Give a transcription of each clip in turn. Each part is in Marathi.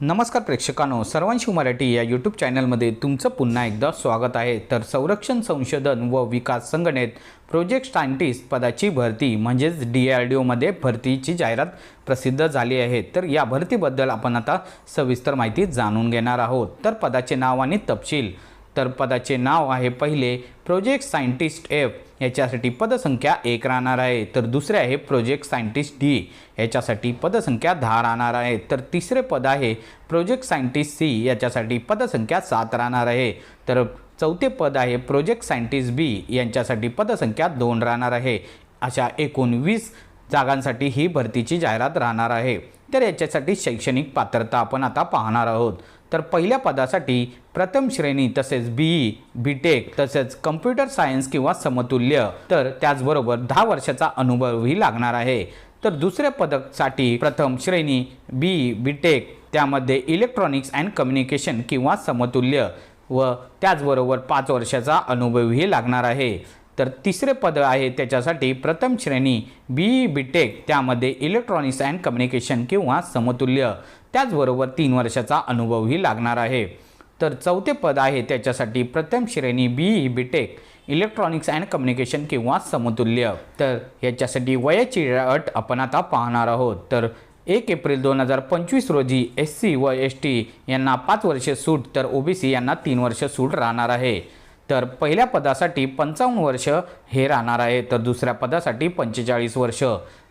नमस्कार प्रेक्षकांनो सर्वांशिव मराठी या यूट्यूब चॅनलमध्ये तुमचं पुन्हा एकदा स्वागत आहे. तर संरक्षण संशोधन व विकास संघटनेत प्रोजेक्ट सायंटिस्ट पदाची भरती म्हणजेच डी आर डी ओमध्ये भरतीची जाहिरात प्रसिद्ध झाली आहे. तर या भरतीबद्दल आपण आता सविस्तर माहिती जाणून घेणार आहोत. तर पदाचे नाव आणि तपशील तर पदाचे नाव आहे पहिले प्रोजेक्ट सायंटिस्ट एफ याच्यासाठी पदसंख्या एक राहणार आहे. तर दुसरे आहे प्रोजेक्ट सायंटिस्ट डी याच्यासाठी पदसंख्या दहा राहणार आहे. तर तिसरे पद आहे प्रोजेक्ट सायंटिस्ट सी याच्यासाठी पदसंख्या सात राहणार आहे. तर चौथे पद आहे प्रोजेक्ट सायंटिस्ट बी यांच्यासाठी पदसंख्या दोन राहणार आहे. अशा एकूण वीस जागांसाठी ही भरतीची जाहिरात राहणार आहे. तर याच्यासाठी शैक्षणिक पात्रता आपण आता पाहणार आहोत. तर पहिल्या पदासाठी प्रथम श्रेणी तसेच बीई बी टेक तसेच कम्प्युटर सायन्स किंवा समतुल्य तर त्याचबरोबर दहा वर्षाचा अनुभवही लागणार आहे. तर दुसऱ्या पदकसाठी प्रथम श्रेणी बीई बी टेक त्यामध्ये इलेक्ट्रॉनिक्स अँड कम्युनिकेशन किंवा समतुल्य व त्याचबरोबर पाच वर्षाचा अनुभवही लागणार आहे. तर तिसरे पद आहे त्याच्यासाठी प्रथम श्रेणी बी बी टेक त्यामध्ये इलेक्ट्रॉनिक्स अँड कम्युनिकेशन किंवा समतुल्य. त्याचबरोबर तीन वर्षाचा अनुभवही लागणार आहे. तर चौथे पद आहे त्याच्यासाठी प्रथम श्रेणी B B tech electronics and communication किंवा समतुल्य. तर याच्यासाठी वयाची अट आपण आता पाहणार आहोत. तर एक एप्रिल दोन हजार पंचवीस रोजी एस सी व एस टी यांना पाच वर्षे सूट तर ओबीसी यांना तीन वर्ष सूट राहणार आहे. तर पहिल्या पदासाठी पंचावन्न वर्ष हे राहणार आहे. तर दुसऱ्या पदासाठी पंचेचाळीस वर्ष.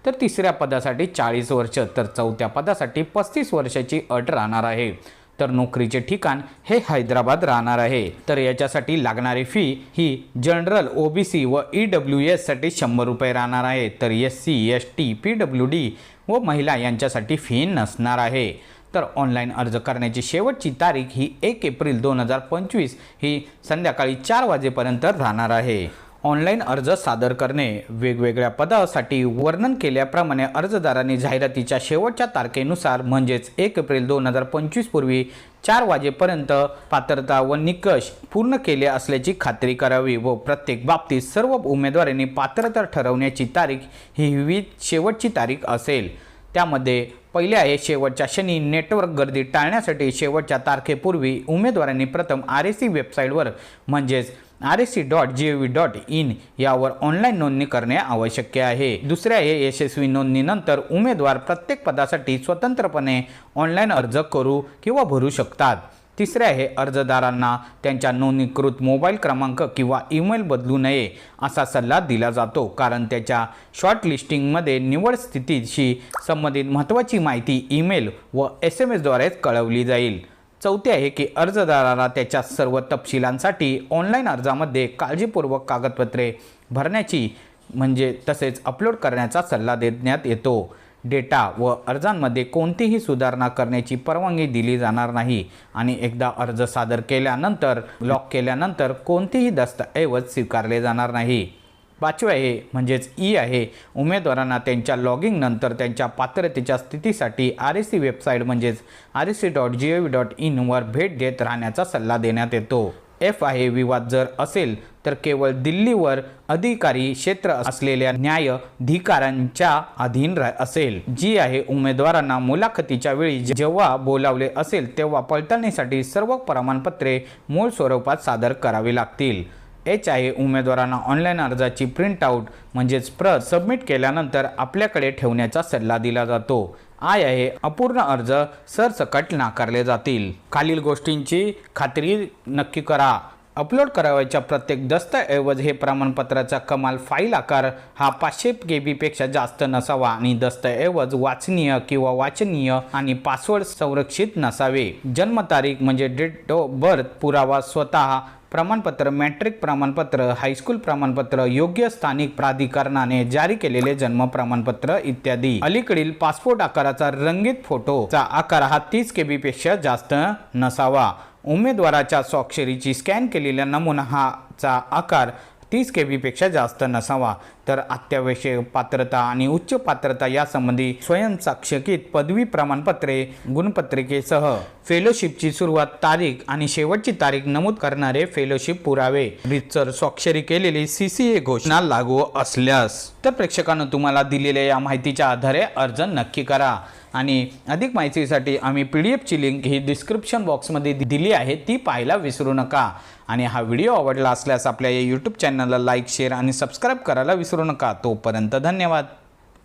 तर तिसऱ्या पदासाठी चाळीस वर्ष. तर चौथ्या पदासाठी पस्तीस वर्षाची अट राहणार आहे. तर नोकरीचे ठिकाण हे हैदराबाद राहणार आहे. तर याच्यासाठी लागणारी फी ही जनरल ओ बी सी व ई डब्ल्यू एससाठी शंभर रुपये राहणार आहे. तर S C S T P W D व महिला यांच्यासाठी फी नसणार आहे. तर ऑनलाईन अर्ज करण्याची शेवटची तारीख ही एक एप्रिल दोन हजार पंचवीस ही संध्याकाळी चार वाजेपर्यंत राहणार आहे. ऑनलाईन अर्ज सादर करणे वेगवेगळ्या पदासाठी वर्णन केल्याप्रमाणे अर्जदारांनी जाहिरातीच्या शेवटच्या तारखेनुसार म्हणजेच एक एप्रिल दोन हजार पंचवीस पूर्वी चार वाजेपर्यंत पात्रता व निकष पूर्ण केले असल्याची खात्री करावी व प्रत्येक बाबतीत सर्व उमेदवारांनी पात्रता ठरवण्याची तारीख ही शेवटची तारीख असेल. त्यामध्ये पहिले आहे शेवटच्या शनी. नेटवर्क गर्दी टाळण्यासाठी शेवटच्या तारखेपूर्वी उमेदवारांनी प्रथम आर एस सी वेबसाईटवर म्हणजेच R S C dot G O V dot in यावर ऑनलाईन नोंदणी करणे आवश्यक आहे. दुसऱ्या हे यशस्वी नोंदणीनंतर उमेदवार प्रत्येक पदासाठी स्वतंत्रपणे ऑनलाईन अर्ज करू किंवा भरू शकतात. तिसरे आहे अर्जदारांना त्यांच्या नोंदणीकृत मोबाईल क्रमांक किंवा ईमेल बदलू नये असा सल्ला दिला जातो कारण त्याच्या शॉर्टलिस्टिंगमध्ये निवड स्थितीशी संबंधित महत्त्वाची माहिती ईमेल व एस एम एसद्वारेच कळवली जाईल. चौथे आहे की अर्जदाराला त्याच्या सर्व तपशिलांसाठी ऑनलाईन अर्जामध्ये काळजीपूर्वक कागदपत्रे भरण्याची म्हणजे तसेच अपलोड करण्याचा सल्ला देण्यात येतो. डेटा व अर्जांमध्ये कोणतीही सुधारणा करण्याची परवानगी दिली जाणार नाही. आणि एकदा अर्ज सादर केल्यानंतर लॉक केल्यानंतर कोणतेही दस्तऐवज स्वीकारले जाणार नाही. पाचवे आहे म्हणजेच ई आहे उमेदवारांना त्यांच्या लॉगिंग नंतर त्यांच्या पात्रतेच्या स्थितीसाठी आर एस सी वेबसाईट म्हणजेच R S C dot G O V dot इनवर भेट देत राहण्याचा सल्ला देण्यात येतो. एफ आहे विवाद जर असेल तर केवळ दिल्लीवर अधिकारी क्षेत्र असलेल्या न्यायाधिकाऱ्यांच्या अधीन रा असेल. जी आहे उमेदवारांना मुलाखतीच्या वेळी जेव्हा बोलावले असेल तेव्हा पडताळणीसाठी सर्व प्रमाणपत्रे मूळ स्वरूपात सादर करावी लागतील. एच आहे उमेदवारांना ऑनलाईन अर्जाची प्रिंटआउट म्हणजेच प्रत सबमिट केल्यानंतर आपल्याकडे ठेवण्याचा सल्ला दिला जातो. आय आहे अपूर्ण अर्ज सरसकट नाकारले जातील. खालील गोष्टींची खात्री नक्की करा. अपलोड करावयाच्या प्रत्येक दस्तऐवज हे प्रमाणपत्राचा कमाल फाईल आकार हा पाचशे के बीपेक्षा जास्त नसावा आणि दस्तऐवज वाचनीय किंवा वाचनीय आणि पासवर्ड संरक्षित नसावे. जन्मतारीख म्हणजे डेट ऑफ बर्थ पुरावा स्वतः प्रमाणपत्र मॅट्रिक प्रमाणपत्र हायस्कूल प्रमाणपत्र योग्य स्थानिक प्राधिकरणाने जारी केलेले जन्म प्रमाणपत्र इत्यादी. अलीकडील पासपोर्ट आकाराचा रंगीत फोटोचा आकार हा तीस के पेक्षा जास्त नसावा. उमेदवाराच्या स्वाक्षरीची स्कॅन केलेल्या नमुना हाचा आकार तीस के बीपेक्षा जास्त नसावा. तर अत्यावश्यक पात्रता आणि उच्च पात्रता यासंबंधी स्वयंसाक्षकित पदवी प्रमाणपत्रे गुणपत्रिकेसह फेलोशिपची सुरुवात तारीख आणि शेवटची तारीख नमूद करणारे फेलोशिप पुरावे. रितसर स्वाक्षरी केलेली सी सी ए घोषणा लागू असल्यास तर प्रेक्षकांनो तुम्हाला दिलेल्या या माहितीच्या आधारे अर्ज नक्की करा. आणि अधिक माहितीसाठी आम्ही पी डी एफची लिंक ही डिस्क्रिप्शन बॉक्समध्ये दिली आहे ती पाहायला विसरू नका. आणि हा व्हिडिओ आवडला असल्यास आपल्या या यूट्यूब चॅनलला लाईक शेअर आणि सबस्क्राईब करायला विसरू नका. तोपर्यंत धन्यवाद.